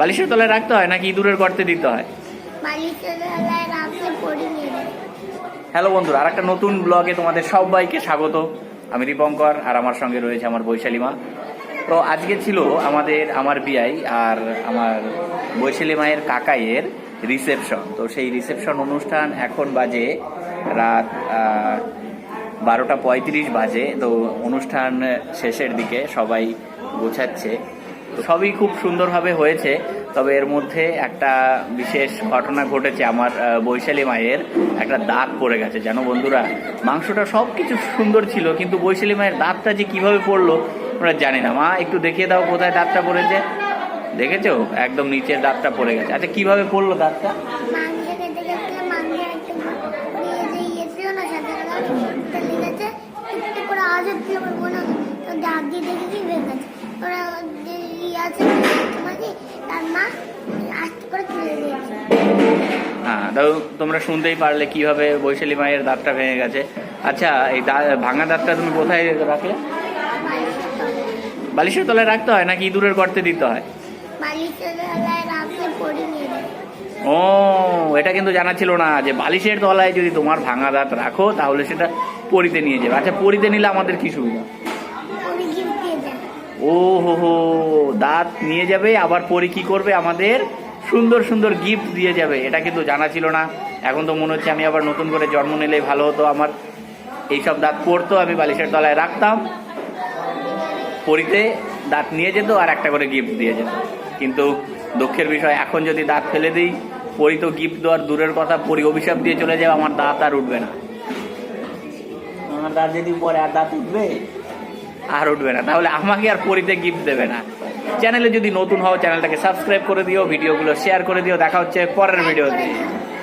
বালিশের তলায় রাখতে হয় নাকি ইঁদুরের গর্তে দিতে হয়? হ্যালো বন্ধুরা আর একটা নতুন ব্লগে তোমাদের সবাইকে স্বাগত। আমি দীপঙ্কর আর আমার সঙ্গে রয়েছে আমার বৈশালীমা তো আজকে ছিল আমাদের আমার বিয়াই আর আমার বৈশালী মায়ের কাকাইয়ের রিসেপশন তো সেই রিসেপশন অনুষ্ঠান এখন বাজে রাত বারোটা পঁয়ত্রিশ বাজে। তো অনুষ্ঠান শেষের দিকে সবাই গোছাচ্ছে। সবই খুব সুন্দরভাবে হয়েছে, তবে এর মধ্যে একটা বিশেষ ঘটনা ঘটেছে আমার বৈশালী মায়ের একটা দাগ পড়ে গেছে। জানো বন্ধুরা, মাংসটা সব কিছু সুন্দর ছিল, কিন্তু বৈশালী মায়ের দাঁতটা যে কীভাবে পড়ল, আমরা জানি না। মা, একটু দেখিয়ে দাও কোথায় দাঁতটা পড়েছে। দেখেছ? একদম নিচের দাঁতটা পড়ে গেছে। আচ্ছা কীভাবে পড়ল দাঁতটা ইয়ে দিয়ে দেখেছি ওরা ইয়ে তোমাকে তার মা আস্তে করে তুলে দিয়েছে। হ্যাঁ তো তোমরা শুনতেই পারলে কীভাবে বৈশালী মায়ের দাঁতটা ভেঙে গেছে। আচ্ছা এই ভাঙা দাঁতটা তুমি কোথায় রাখলে? বালিশের তলায় রাখতে হয় নাকি ইঁদুরের গর্তে দিতে হয়? ও এটা কিন্তু জানা ছিল না যে বালিশের তলায় যদি তোমার ভাঙা দাঁত রাখো তাহলে সেটা পরিতে নিয়ে যাবে। আচ্ছা পরিতে নিলে আমাদের কি সুবিধা? ও হো হো দাঁত নিয়ে যাবে, আবার পরে কি করবে আমাদের? সুন্দর সুন্দর গিফট দিয়ে যাবে, এটা কিন্তু জানা ছিল না। এখন তো মনে হচ্ছে আমি আবার নতুন করে জন্ম নিলেই ভালো হতো আমার। এইসব দাঁত পড়তো আমি বালিশের তলায় রাখতাম। পরিতে দাঁত নিয়ে যেত আর একটা করে গিফট দিয়ে যেত। কিন্তু দুঃখের বিষয়, এখন যদি দাঁত ফেলে দিই, পরি তো গিফট দেওয়ার দূরের কথা, পরি অভিশাপ দিয়ে চলে যাবে আমার দাঁত আর উঠবে না। আমার দাঁত যদি পরে আর দাঁত উঠবে আর উঠবে না। তাহলে আমাকে আর পরিতে গিফট দেবে না। চ্যানেলে যদি নতুন হও চ্যানেলটাকে সাবস্ক্রাইব করে দিও, ভিডিওগুলো শেয়ার করে দিও। দেখা হচ্ছে পরের ভিডিওতে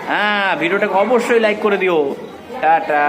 হ্যাঁ ভিডিওটাকে অবশ্যই লাইক করে দিও। টাটা।